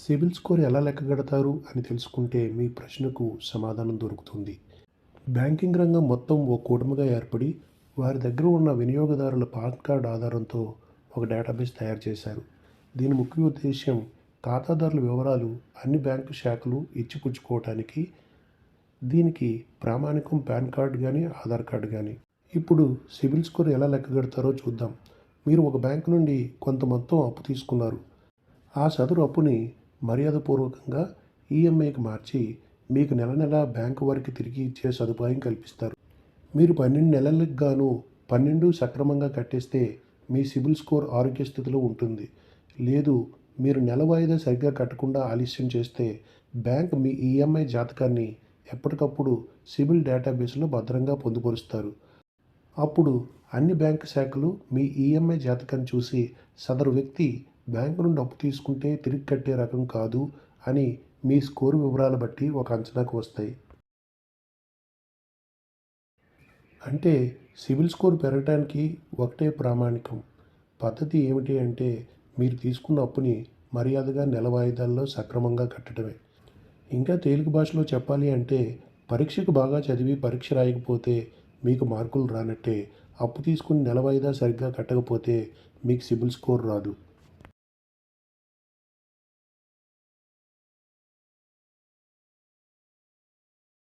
CIBIL score ఎలా లెక్కగడతారు అని తెలుసుకుంటే మీ ప్రశ్నకు సమాధానం దొరుకుతుంది. బ్యాంకింగ్ రంగం మొత్తం ఓ కూటమిగా ఏర్పడి వారి దగ్గర ఉన్న వినియోగదారుల పాన్ కార్డ్ ఆధారంతో ఒక డేటాబేస్ తయారు చేశారు. దీని ముఖ్య ఉద్దేశ్యం ఖాతాదారుల వివరాలు అన్ని బ్యాంకు శాఖలు ఇచ్చిపుచ్చుకోవటానికి దీనికి ప్రామాణికం పాన్ కార్డు కానీ ఆధార్ కార్డు కానీ ఇప్పుడు సిబిల్ స్కోర్ ఎలా లెక్కగడతారో చూద్దాం. మీరు ఒక బ్యాంకు నుండి కొంత మొత్తం అప్పు తీసుకున్నారు. ఆ సదరు అప్పుని మర్యాదపూర్వకంగా ఈఎంఐకి మార్చి మీకు నెల నెల బ్యాంకు వారికి తిరిగి ఇచ్చే సదుపాయం కల్పిస్తారు. మీరు పన్నెండు నెలలకు గాను పన్నెండు సక్రమంగా కట్టేస్తే మీ సిబిల్ స్కోర్ ఆరోగ్య స్థితిలో ఉంటుంది. లేదు మీరు నెల వాయిదా సరిగ్గా కట్టకుండా ఆలస్యం చేస్తే బ్యాంక్ మీ ఈఎంఐ జాతకాన్ని ఎప్పటికప్పుడు సిబిల్ డేటాబేస్లో భద్రంగా పొందుపరుస్తారు. అప్పుడు అన్ని బ్యాంకు శాఖలు మీ ఈఎంఐ జాతకాన్ని చూసి సదరు వ్యక్తి బ్యాంకు నుండి అప్పు తీసుకుంటే తిరిగి కట్టే రకం కాదు అని మీ స్కోరు వివరాలు బట్టి ఒక అంచనాకు వస్తాయి. అంటే సిబిల్ స్కోర్ పెరగడానికి ఒకటే ప్రామాణికం. పద్ధతి ఏమిటి అంటే మీరు తీసుకున్న అప్పుని మర్యాదగా నెల వాయిదాల్లో సక్రమంగా కట్టడమే. ఇంకా తేలిక భాషలో చెప్పాలి అంటే పరీక్షకు బాగా చదివి పరీక్ష రాయకపోతే మీకు మార్కులు రానట్టే. అప్పు తీసుకుని నెల వాయిదా సరిగ్గా కట్టకపోతే మీకు సిబిల్ స్కోర్ రాదు.